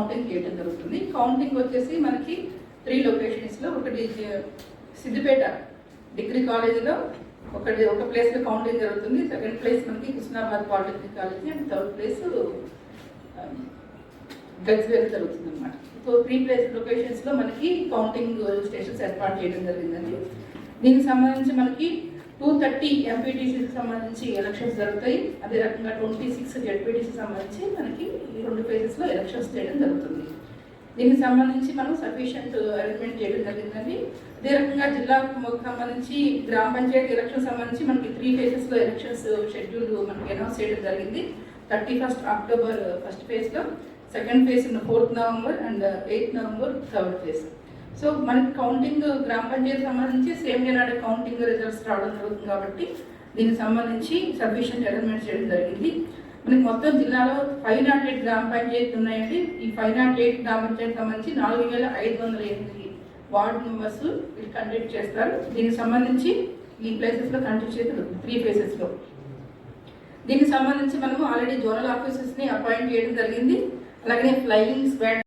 Counting చేయడం జరుగుతుంది. Counting వచ్చేసి మనకి త్రీ లొకేషన్స్లో ఒకటి సిద్దిపేట డిగ్రీ కాలేజీలో ఒకటి ఒక ప్లేస్లో కౌంటింగ్ జరుగుతుంది. సెకండ్ ప్లేస్ మనకి Krishnabad polytechnic college and third place Gajwel జరుగుతుంది అనమాట సో త్రీ ప్లేస్ లొకేషన్స్లో మనకి కౌంటింగ్ స్టేషన్స్ ఏర్పాటు చేయడం జరిగిందండి. దీనికి సంబంధించి మనకి టూ థర్టీ ఎంపీటీసీకి సంబంధించి ఎలక్షన్స్ జరుగుతాయి. అదే రకంగా ట్వంటీ సిక్స్ జెడ్పీటీసీకి సంబంధించి మనకి రెండు ఫేజెస్లో ఎలక్షన్స్ చేయడం జరుగుతుంది. దీనికి సంబంధించి మనం సఫిషియంట్ అరేంజ్మెంట్ చేయడం జరిగిందండి. అదే రకంగా జిల్లాకు సంబంధించి గ్రామ పంచాయతీ ఎలక్షన్ సంబంధించి మనకి త్రీ ఫేజెస్లో ఎలక్షన్స్ షెడ్యూల్ మనకి అనౌన్స్ చేయడం జరిగింది. థర్టీ ఫస్ట్ అక్టోబర్ ఫస్ట్ ఫేజ్లో second phase fourth November and eighth November third phase so మనకి కౌంటింగ్ గ్రామ పంచాయతీ సంబంధించి సేమ్ డే కౌంటింగ్ రిజల్ట్స్ రావడం జరుగుతుంది కాబట్టి దీనికి సంబంధించి సఫిషియంట్ అరేంజ్మెంట్ చేయడం జరిగింది. మనకి మొత్తం జిల్లాలో ఫైవ్ నాట్ ఎయిట్ గ్రామ పంచాయతీలు ఉన్నాయండి. ఈ ఫైవ్ నాట్ ఎయిట్ గ్రామ పంచాయతీ సంబంధించి నాలుగు వేల ఐదు వందల ఎనిమిది వార్డు మెంబర్స్ వీళ్ళు కండక్ట్ చేస్తారు. దీనికి సంబంధించి ఈ ప్లేసెస్లో కండక్ట్ చేస్తారు త్రీ ప్లేసెస్లో దీనికి సంబంధించి మనము ఆల్రెడీ జోనల్ ఆఫీసర్స్ని అపాయింట్ చేయడం జరిగింది. అలాగే ఫ్లయింగ్ స్క్వాడ్